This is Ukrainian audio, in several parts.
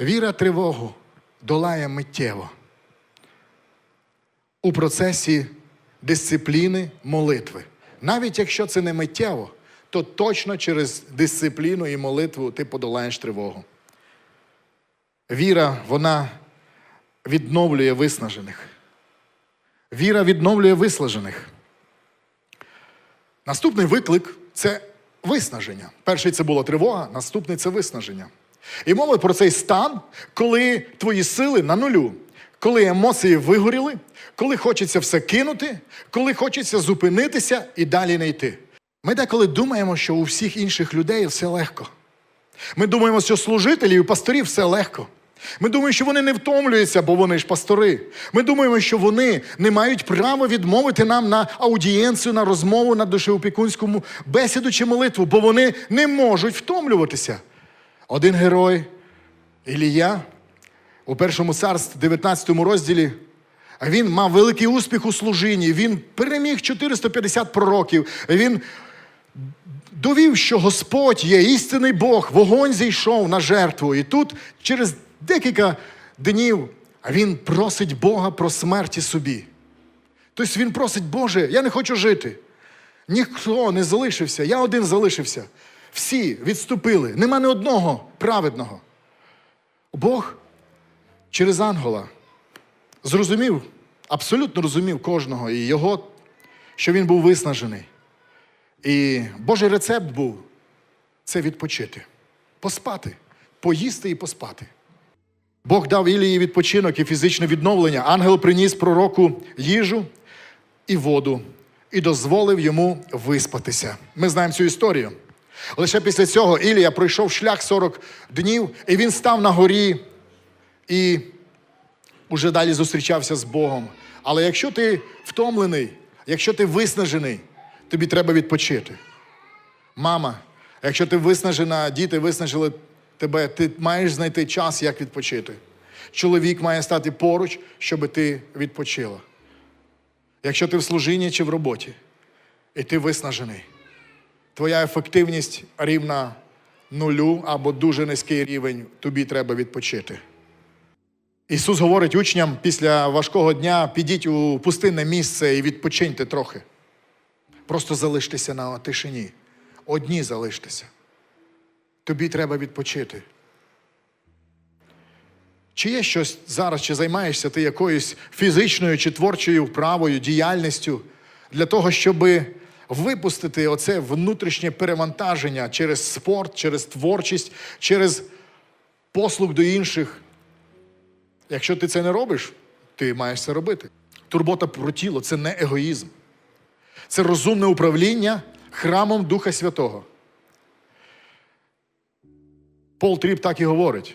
Віра тривогу долає миттєво у процесі дисципліни молитви. Навіть якщо це не миттєво, то точно через дисципліну і молитву ти подолаєш тривогу. Віра, вона відновлює виснажених. Віра відновлює виснажених. Наступний виклик це виснаження. Перший це була тривога, наступний це виснаження. І мова про цей стан, коли твої сили на нулю, коли емоції вигоріли, коли хочеться все кинути, коли хочеться зупинитися і далі не йти. Ми деколи думаємо, що у всіх інших людей все легко. Ми думаємо, що служителів і пасторів все легко. Ми думаємо, що вони не втомлюються, бо вони ж пастори. Ми думаємо, що вони не мають права відмовити нам на аудієнцію, на розмову, на душеопікунському бесіду чи молитву, бо вони не можуть втомлюватися. Один герой Ілія у першому царстві, 19 розділі, він мав великий успіх у служінні. Він переміг 450 пророків. Він довів, що Господь є істинний Бог, вогонь зійшов на жертву. І тут через декілька днів він просить Бога про смерті собі. Тобто він просить, Боже, я не хочу жити. Ніхто не залишився, я один залишився. Всі відступили. Нема ні одного праведного. Бог через ангела зрозумів, абсолютно розумів кожного і його, що він був виснажений. І Божий рецепт був це відпочити, поспати, поїсти і поспати. Бог дав Ілії відпочинок і фізичне відновлення. Ангел приніс пророку їжу і воду і дозволив йому виспатися. Ми знаємо цю історію. Лише після цього Ілія пройшов шлях 40 днів, і він став на горі і уже далі зустрічався з Богом. Але якщо ти втомлений, якщо ти виснажений, тобі треба відпочити. Мама, якщо ти виснажена, діти виснажили тебе, ти маєш знайти час, як відпочити. Чоловік має стати поруч, щоб ти відпочила. Якщо ти в служінні чи в роботі, і ти виснажений, твоя ефективність рівна нулю або дуже низький рівень, тобі треба відпочити. Ісус говорить учням після важкого дня: підіть у пустинне місце і відпочиньте трохи. Просто залиштеся на тишині. Одні залиштеся. Тобі треба відпочити. Чи є щось зараз, чи займаєшся ти якоюсь фізичною чи творчою вправою, діяльністю для того, щоб випустити оце внутрішнє перевантаження через спорт, через творчість, через послуг до інших? Якщо ти це не робиш, ти маєш це робити. Турбота про тіло це не егоїзм. Це розумне управління храмом Духа Святого. Пол Тріп так і говорить.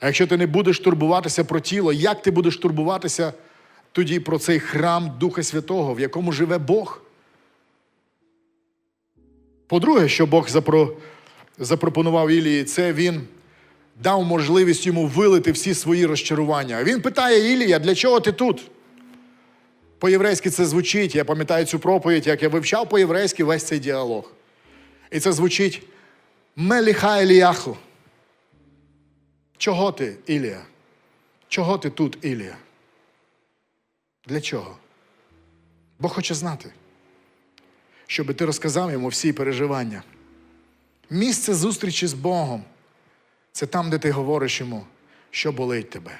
А якщо ти не будеш турбуватися про тіло, як ти будеш турбуватися тоді про цей храм Духа Святого, в якому живе Бог? По-друге, що Бог запро... запропонував Ілії, це він дав можливість йому вилити всі свої розчарування. Він питає Ілія, для чого ти тут? По-єврейськи це звучить. Я пам'ятаю цю проповідь, як я вивчав по-єврейськи весь цей діалог. І це звучить Меліха Еліяху. Чого ти, Ілія? Чого ти тут, Ілія? Для чого? Бог хоче знати, щоб ти розказав йому всі переживання. Місце зустрічі з Богом це там, де ти говориш йому, що болить тебе.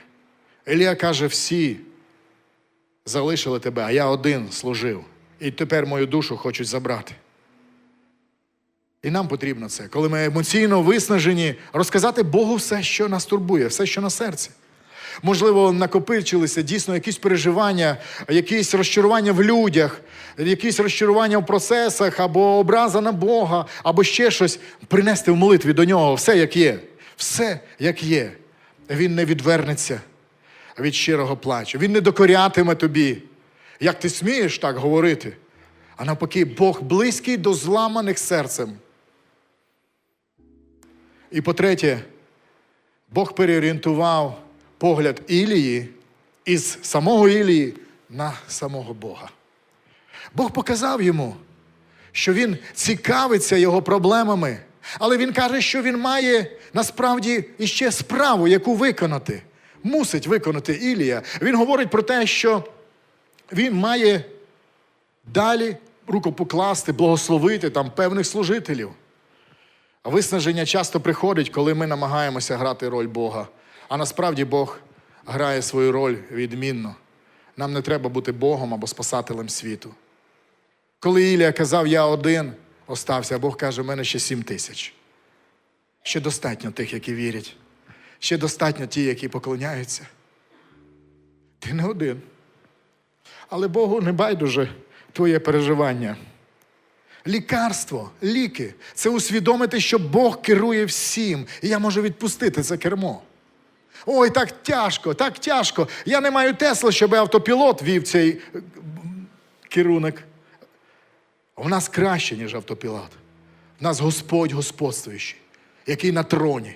Ілія каже: всі залишили тебе, а я один служив. І тепер мою душу хочуть забрати. І нам потрібно це, коли ми емоційно виснажені, розказати Богу все, що нас турбує, все, що на серці. Можливо, накопичилися дійсно якісь переживання, якісь розчарування в людях, якісь розчарування в процесах, або образа на Бога, або ще щось. Принести в молитві до нього все, як є. Все, як є. Він не відвернеться від щирого плачу. Він не докорятиме тобі. Як ти смієш так говорити? А навпаки, Бог близький до зламаних серцем. І по-третє, Бог переорієнтував погляд Ілії із самого Ілії на самого Бога. Бог показав йому, що він цікавиться його проблемами, Але він каже, що він має насправді іще справу, яку виконати. Мусить виконати Ілія. Він говорить про те, що він має далі руку покласти, благословити там певних служителів. А виснаження часто приходить, коли ми намагаємося грати роль Бога. А насправді Бог грає свою роль відмінно. Нам не треба бути Богом або спасателем світу. Коли Ілія казав, я один остався, а Бог каже, в мене ще сім тисяч. Ще достатньо тих, які вірять. Ще достатньо ті, які поклоняються. Ти не один. Але Богу не байдуже твоє переживання. Лікарство, ліки це усвідомити, що Бог керує всім, і я можу відпустити це кермо. Ой, так тяжко, так тяжко. Я не маю Тесла, щоб автопілот вів цей е, керунок. У нас краще, ніж автопілот. У нас Господь господствуючий, який на троні,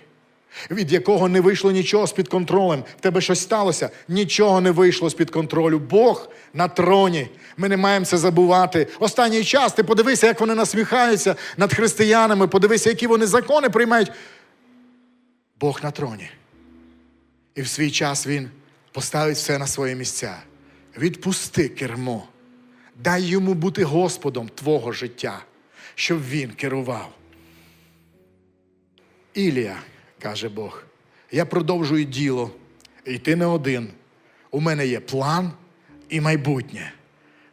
від якого не вийшло нічого з-під контролем. В тебе щось сталося, нічого не вийшло з-під контролю. Бог на троні. Ми не маємо це забувати. Останній час ти подивися, як вони насміхаються над християнами, подивися, які вони закони приймають. Бог на троні. І в свій час Він поставить все на свої місця. Відпусти кермо. Дай йому бути Господом твого життя, щоб він керував. Ілія, каже Бог, я продовжую діло, і ти не один. У мене є план і майбутнє.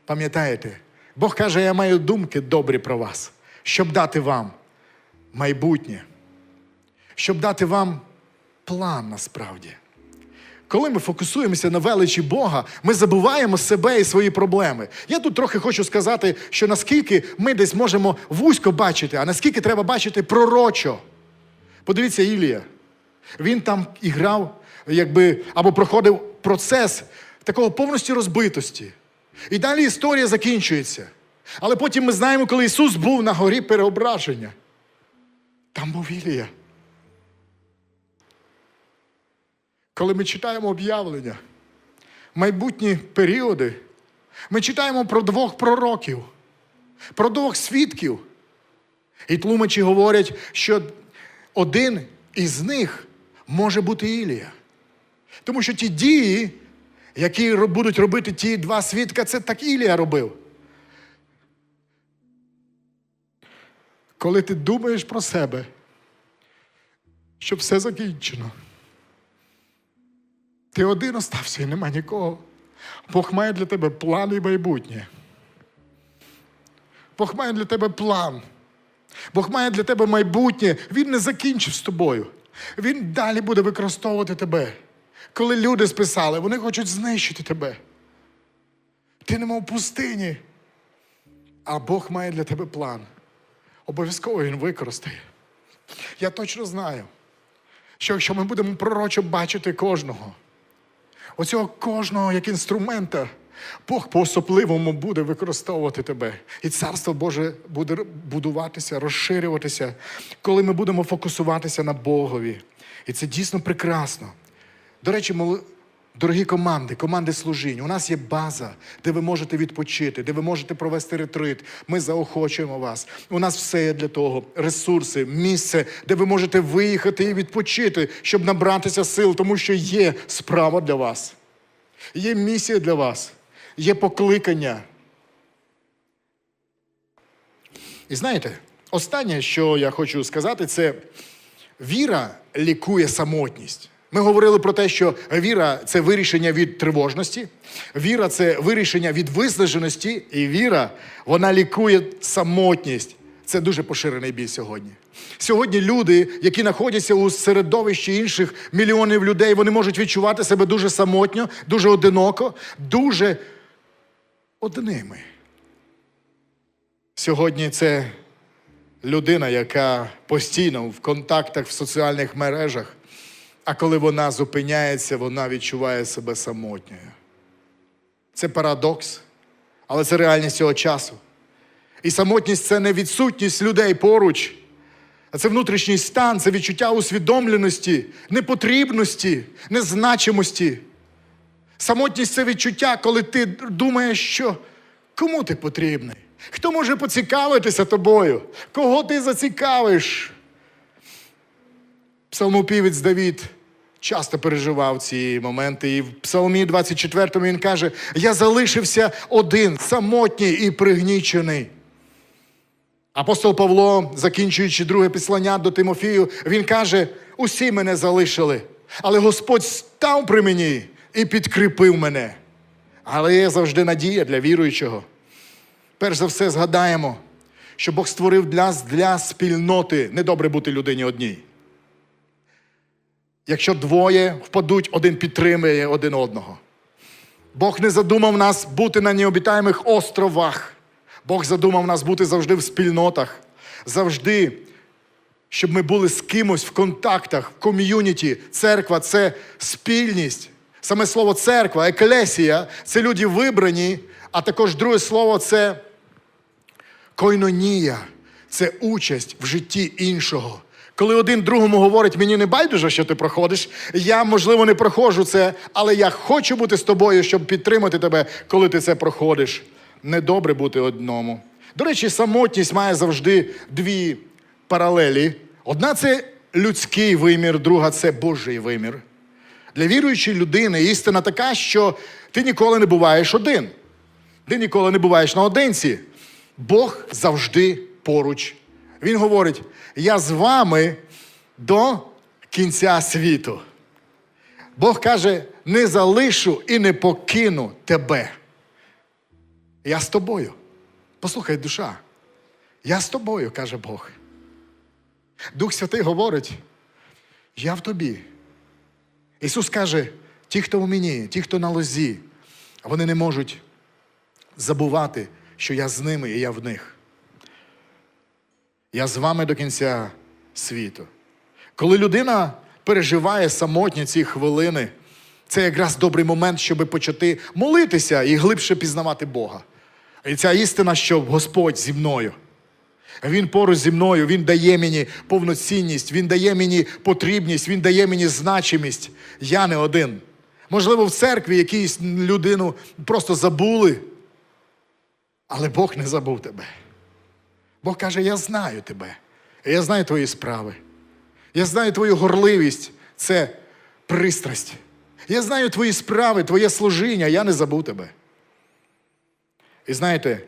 Пам'ятаєте, Бог каже, я маю думки добрі про вас, щоб дати вам майбутнє, щоб дати вам план насправді. Коли ми фокусуємося на величі Бога, ми забуваємо себе і свої проблеми. Я тут трохи хочу сказати, що наскільки ми десь можемо вузько бачити, а наскільки треба бачити пророчо. Подивіться, Ілія. Він там і якби, або проходив процес такого повністю розбитості. І далі історія закінчується. Але потім ми знаємо, коли Ісус був на горі переображення. Там був Ілія. Коли ми читаємо об'явлення, майбутні періоди, ми читаємо про двох пророків, про двох свідків. І тлумачі говорять, що один із них може бути Ілія. Тому що ті дії, які будуть робити ті два свідка, це так Ілія робив. Коли ти думаєш про себе, що все закінчено. Ти один остався і нема нікого. Бог має для тебе план і майбутнє. Бог має для тебе план. Бог має для тебе майбутнє. Він не закінчив з тобою. Він далі буде використовувати тебе. Коли люди списали, вони хочуть знищити тебе. Ти немов в пустині. А Бог має для тебе план. Обов'язково він використає. Я точно знаю, що якщо ми будемо пророчо бачити кожного, оцього кожного як інструмента, Бог по-особливому буде використовувати тебе. І царство Боже буде будуватися, розширюватися, коли ми будемо фокусуватися на Богові. І це дійсно прекрасно. До речі, дорогі команди, команди служінь, у нас є база, де ви можете відпочити, де ви можете провести ретрит. Ми заохочуємо вас. У нас все є для того: ресурси, місце, де ви можете виїхати і відпочити, щоб набратися сил, тому що є справа для вас. Є місія для вас, є покликання. І знаєте, останнє, що я хочу сказати, це віра лікує самотність. Ми говорили про те, що віра це вирішення від тривожності, віра це вирішення від виснаженості, і віра вона лікує самотність. Це дуже поширений біль сьогодні. Сьогодні люди, які знаходяться у середовищі інших мільйонів людей, вони можуть відчувати себе дуже самотньо, дуже одиноко, дуже одними. Сьогодні це людина, яка постійно в контактах в соціальних мережах, а коли вона зупиняється, вона відчуває себе самотньою. Це парадокс, але це реальність цього часу. І самотність це не відсутність людей поруч, а це внутрішній стан, це відчуття усвідомленості, непотрібності, незначимості. Самотність це відчуття, коли ти думаєш, що кому ти потрібний? Хто може поцікавитися тобою? Кого ти зацікавиш? Псалмопівець Давід часто переживав ці моменти. І в Псалмі 24 він каже: Я залишився один, самотній і пригнічений. Апостол Павло, закінчуючи друге післання до Тимофію, він каже: усі мене залишили, але Господь став при мені і підкріпив мене. Але є завжди надія для віруючого. Перш за все, згадаємо, що Бог створив для, для спільноти недобре бути людині одній. Якщо двоє впадуть, один підтримує один одного. Бог не задумав нас бути на необітаємих островах. Бог задумав нас бути завжди в спільнотах, завжди, щоб ми були з кимось в контактах, в ком'юніті. Церква це спільність. Саме слово церква, еклесія це люди вибрані, а також друге слово це койнонія, це участь в житті іншого. Коли один другому говорить, мені не байдуже, що ти проходиш, я, можливо, не проходжу це, але я хочу бути з тобою, щоб підтримати тебе, коли ти це проходиш. Недобре бути одному. До речі, самотність має завжди дві паралелі. Одна це людський вимір, друга це Божий вимір. Для віруючої людини істина така, що ти ніколи не буваєш один. Ти ніколи не буваєш наодинці. Бог завжди поруч. Він говорить: я з вами до кінця світу. Бог каже: не залишу і не покину тебе. Я з тобою. Послухай, душа. Я з тобою, каже Бог. Дух Святий говорить: я в тобі. Ісус каже: ті, хто в мені, ті, хто на лозі, вони не можуть забувати, що я з ними і я в них. Я з вами до кінця світу. Коли людина переживає самотні ці хвилини, це якраз добрий момент, щоб почати молитися і глибше пізнавати Бога. І ця істина, що Господь зі мною. Він поруч зі мною, Він дає мені повноцінність, Він дає мені потрібність, Він дає мені значимість. Я не один. Можливо, в церкві якусь людину просто забули, але Бог не забув тебе. Бог каже: Я знаю тебе, я знаю твої справи. Я знаю твою горливість, це пристрасть. Я знаю твої справи, твоє служіння, я не забув тебе. І знаєте,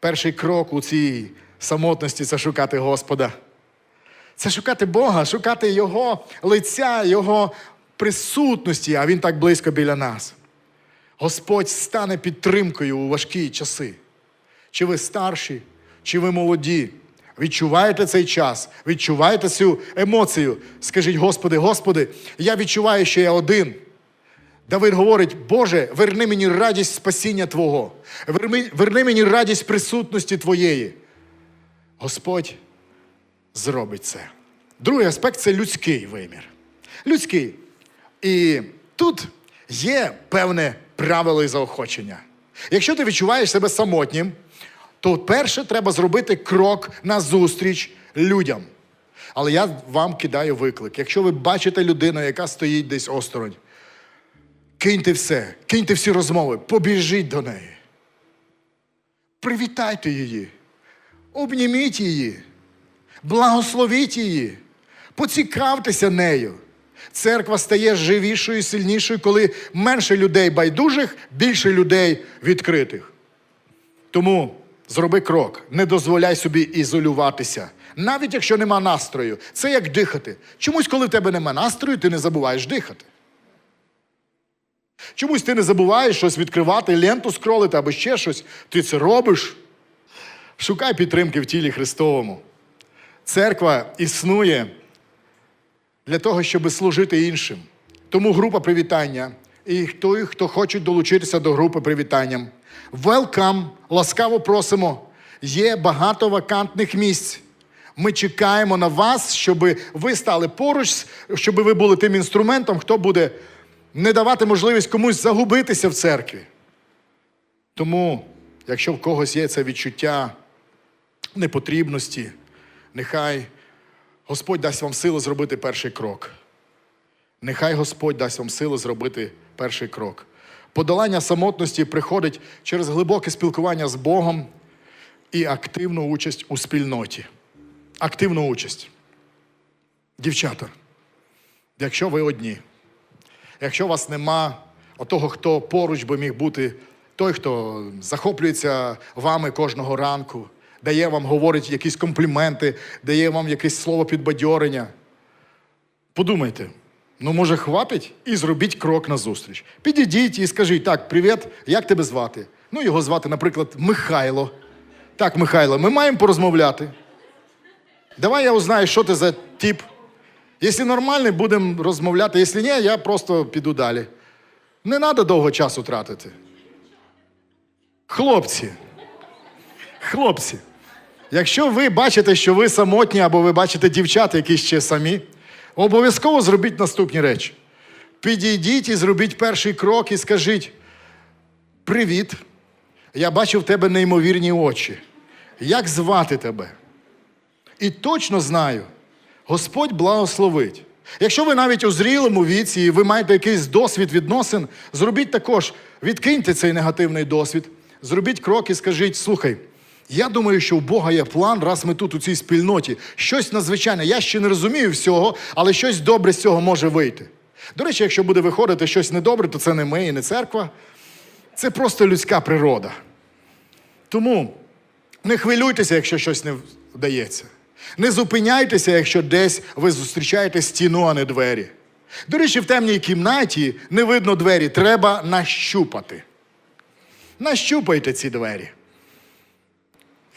перший крок у цій самотності це шукати Господа. Це шукати Бога, шукати Його лиця, Його присутності, а Він так близько біля нас. Господь стане підтримкою у важкі часи. Чи ви старші, чи ви молоді, відчуваєте цей час, відчуваєте цю емоцію. Скажіть, Господи, Господи, я відчуваю, що я один. Давид говорить, Боже, верни мені радість спасіння Твого, верни, мені радість присутності Твоєї. Господь зробить це. Другий аспект це людський вимір. Людський. І тут є певне правило і заохочення. Якщо ти відчуваєш себе самотнім, то перше треба зробити крок назустріч людям. Але я вам кидаю виклик. Якщо ви бачите людину, яка стоїть десь осторонь, киньте все, киньте всі розмови, побіжіть до неї. Привітайте її, обніміть її, благословіть її, поцікавтеся нею. Церква стає живішою, сильнішою, коли менше людей байдужих, більше людей відкритих. Тому зроби крок, не дозволяй собі ізолюватися, навіть якщо нема настрою. Це як дихати. Чомусь, коли в тебе нема настрою, ти не забуваєш дихати. Чомусь ти не забуваєш щось відкривати, ленту скролити або ще щось. Ти це робиш. Шукай підтримки в тілі Христовому. Церква існує для того, щоб служити іншим. Тому група привітання. І той, хто хоче долучитися до групи привітанням. Welcome, ласкаво просимо. Є багато вакантних місць. Ми чекаємо на вас, щоб ви стали поруч, щоб ви були тим інструментом, хто буде не давати можливість комусь загубитися в церкві. Тому, якщо в когось є це відчуття непотрібності, нехай Господь дасть вам силу зробити перший крок. Нехай Господь дасть вам силу зробити перший крок. Подолання самотності приходить через глибоке спілкування з Богом і активну участь у спільноті. Активну участь. Дівчата, якщо ви одні, якщо у вас нема отого, хто поруч би міг бути, той, хто захоплюється вами кожного ранку, дає вам, говорить якісь компліменти, дає вам якесь слово підбадьорення. Подумайте, ну може хватить і зробіть крок назустріч. Підійдіть і скажіть, так, привіт, як тебе звати? Ну, його звати, наприклад, Михайло. Так, Михайло, ми маємо порозмовляти. Давай я узнаю, що ти за тип. Якщо нормальний, будемо розмовляти. Якщо ні, я просто піду далі. Не треба довго часу тратити. Хлопці. Хлопці. Якщо ви бачите, що ви самотні, або ви бачите дівчат, які ще самі, обов'язково зробіть наступні речі. Підійдіть і зробіть перший крок і скажіть: Привіт, я бачу в тебе неймовірні очі. Як звати тебе? І точно знаю, Господь благословить. Якщо ви навіть у зрілому віці і ви маєте якийсь досвід відносин, зробіть також, відкиньте цей негативний досвід, зробіть крок і скажіть: слухай, я думаю, що у Бога є план, раз ми тут у цій спільноті. Щось надзвичайне. Я ще не розумію всього, але щось добре з цього може вийти. До речі, якщо буде виходити щось недобре, то це не ми і не церква. Це просто людська природа. Тому не хвилюйтеся, якщо щось не вдається. Не зупиняйтеся, якщо десь ви зустрічаєте стіну, а не двері. До речі, в темній кімнаті не видно двері, треба нащупати. Нащупайте ці двері.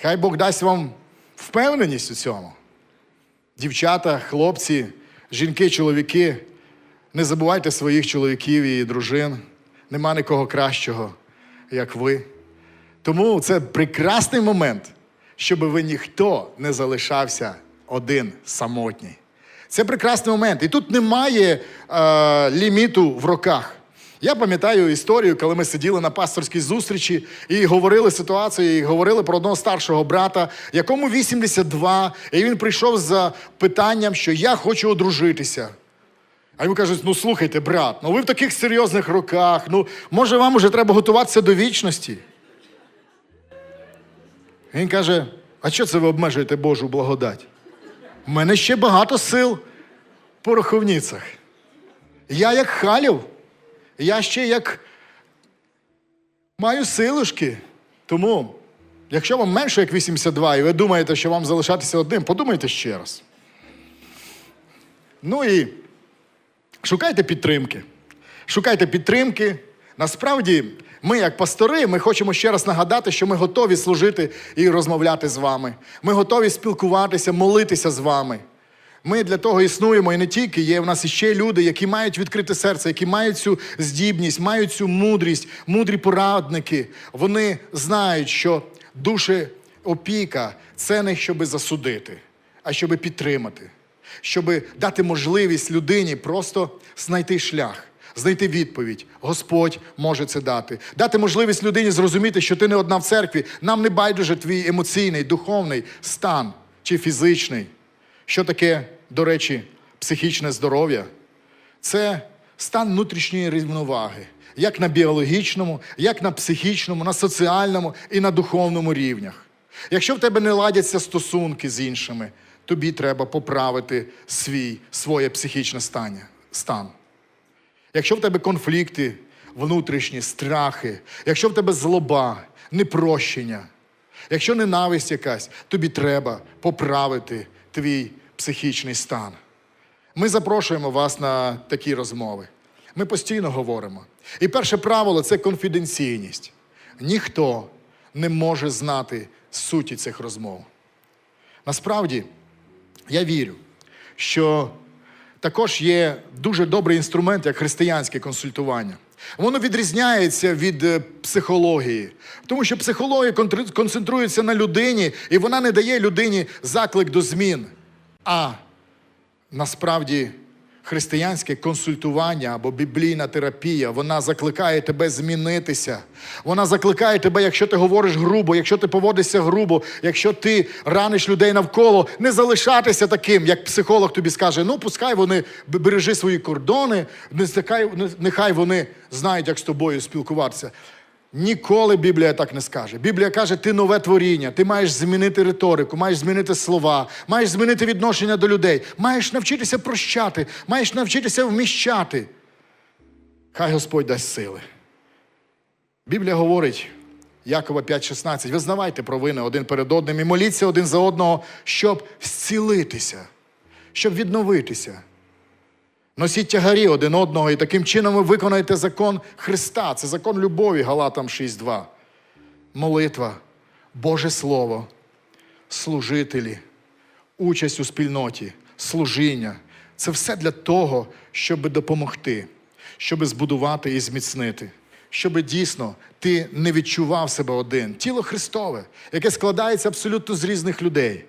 Хай Бог дасть вам впевненість у цьому. Дівчата, хлопці, жінки, чоловіки, не забувайте своїх чоловіків і дружин. Нема нікого кращого, як ви. Тому це прекрасний момент, щоб ви ніхто не залишався один самотній. Це прекрасний момент. І тут немає е, ліміту в роках. Я пам'ятаю історію, коли ми сиділи на пасторській зустрічі і говорили ситуацію, і говорили про одного старшого брата, якому 82, і він прийшов за питанням, що я хочу одружитися. А йому кажуть: ну слухайте, брат, ну ви в таких серйозних роках, ну може вам уже треба готуватися до вічності. Він каже: а що це ви обмежуєте Божу благодать? У мене ще багато сил по раховницях. Я як халів, я ще як маю силушки. Тому, якщо вам менше як 82, і ви думаєте, що вам залишатися одним, подумайте ще раз. Ну і шукайте підтримки. Шукайте підтримки. Насправді, ми, як пастори, ми хочемо ще раз нагадати, що ми готові служити і розмовляти з вами. Ми готові спілкуватися, молитися з вами. Ми для того існуємо і не тільки є в нас іще люди, які мають відкрите серце, які мають цю здібність, мають цю мудрість, мудрі порадники. Вони знають, що душі опіка це не щоби засудити, а щоби підтримати, щоби дати можливість людині просто знайти шлях. Знайти відповідь, Господь може це дати, дати можливість людині зрозуміти, що ти не одна в церкві. Нам не байдуже твій емоційний, духовний стан чи фізичний. Що таке, до речі, психічне здоров'я? Це стан внутрішньої рівноваги, як на біологічному, як на психічному, на соціальному і на духовному рівнях. Якщо в тебе не ладяться стосунки з іншими, тобі треба поправити свій, своє психічне стан. Якщо в тебе конфлікти, внутрішні страхи, якщо в тебе злоба, непрощення, якщо ненависть якась, тобі треба поправити твій психічний стан. Ми запрошуємо вас на такі розмови. Ми постійно говоримо. І перше правило це конфіденційність. Ніхто не може знати суті цих розмов. Насправді, я вірю, що також є дуже добрий інструмент, як християнське консультування. Воно відрізняється від е, психології, тому що психологія концентрується на людині, і вона не дає людині заклик до змін. А насправді християнське консультування або біблійна терапія, вона закликає тебе змінитися. Вона закликає тебе, якщо ти говориш грубо, якщо ти поводишся грубо, якщо ти раниш людей навколо, не залишатися таким, як психолог тобі скаже: ну, пускай вони бережи свої кордони, нехай, вони знають, як з тобою спілкуватися. Ніколи Біблія так не скаже. Біблія каже, ти нове творіння, ти маєш змінити риторику, маєш змінити слова, маєш змінити відношення до людей, маєш навчитися прощати, маєш навчитися вміщати. Хай Господь дасть сили. Біблія говорить, Якова 5,16, визнавайте провини один перед одним і моліться один за одного, щоб зцілитися, щоб відновитися. Носіть тягарі один одного, і таким чином ви виконаєте закон Христа. Це закон любові, Галатам 6.2. Молитва, Боже Слово, служителі, участь у спільноті, служіння. Це все для того, щоб допомогти, щоб збудувати і зміцнити, щоб дійсно ти не відчував себе один. Тіло Христове, яке складається абсолютно з різних людей.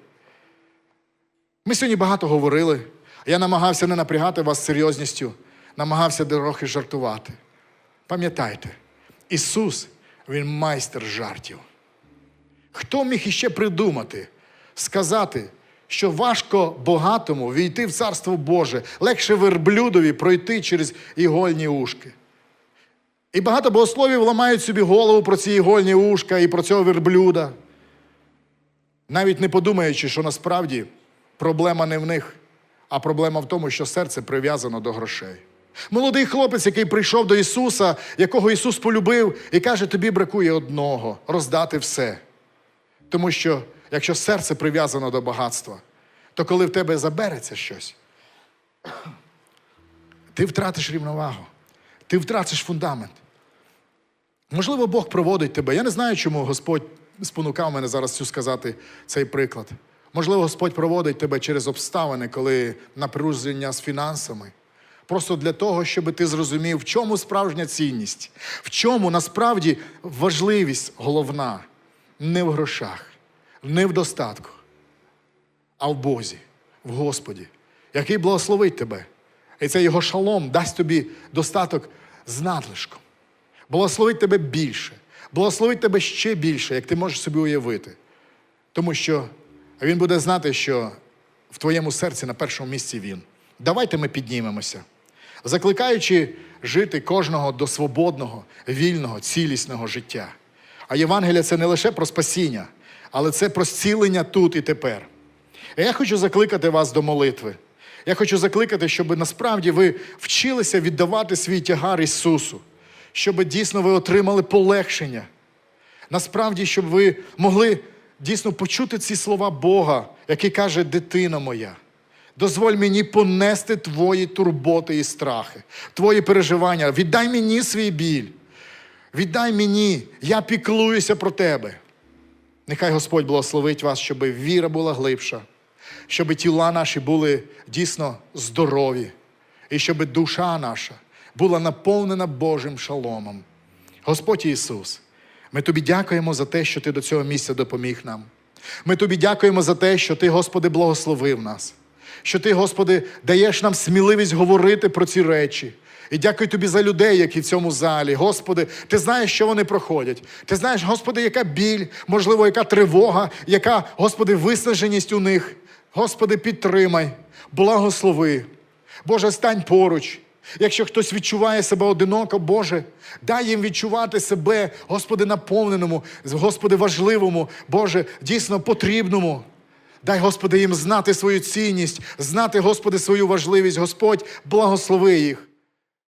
Ми сьогодні багато говорили. Я намагався не напрягати вас серйозністю, намагався трохи жартувати. Пам'ятайте, Ісус, Він майстер жартів. Хто міг іще придумати, сказати, що важко богатому війти в Царство Боже, легше верблюдові пройти через ігольні ушки. І багато богословів ламають собі голову про ці ігольні ушка і про цього верблюда, навіть не подумаючи, що насправді проблема не в них, а проблема в тому, що серце прив'язано до грошей. Молодий хлопець, який прийшов до Ісуса, якого Ісус полюбив, і каже: тобі бракує одного роздати все. Тому що якщо серце прив'язано до багатства, то коли в тебе забереться щось, ти втратиш рівновагу, ти втратиш фундамент. Можливо, Бог проводить тебе. Я не знаю, чому Господь спонукав мене зараз цю сказати цей приклад. Можливо, Господь проводить тебе через обставини, коли напруження з фінансами. Просто для того, щоб ти зрозумів, в чому справжня цінність, в чому насправді важливість головна не в грошах, не в достатку, а в Бозі, в Господі, який благословить тебе. І це його шалом дасть тобі достаток з надлишком. Благословить тебе більше, благословить тебе ще більше, як ти можеш собі уявити. Тому що він буде знати, що в твоєму серці на першому місці він. Давайте ми піднімемося, закликаючи жити кожного до свободного, вільного, цілісного життя. А Євангелія це не лише про спасіння, але це про зцілення тут і тепер. Я хочу закликати вас до молитви. Я хочу закликати, щоб насправді ви вчилися віддавати свій тягар Ісусу, щоб дійсно ви отримали полегшення. Насправді, щоб ви могли дійсно почути ці слова Бога, який каже, дитина моя, дозволь мені понести твої турботи і страхи, твої переживання. Віддай мені свій біль. Віддай мені, я піклуюся про тебе. Нехай Господь благословить вас, щоб віра була глибша, щоб тіла наші були дійсно здорові, і щоб душа наша була наповнена Божим шаломом. Господь Ісус, ми тобі дякуємо за те, що Ти до цього місця допоміг нам. Ми тобі дякуємо за те, що Ти, Господи, благословив нас, що Ти, Господи, даєш нам сміливість говорити про ці речі. І дякую тобі за людей, які в цьому залі. Господи, ти знаєш, що вони проходять. Ти знаєш, Господи, яка біль, можливо, яка тривога, яка, Господи, виснаженість у них. Господи, підтримай, благослови. Боже, стань поруч. Якщо хтось відчуває себе одиноко, Боже, дай їм відчувати себе, Господи, наповненому, Господи, важливому, Боже, дійсно потрібному. Дай, Господи, їм знати свою цінність, знати, Господи, свою важливість. Господь, благослови їх.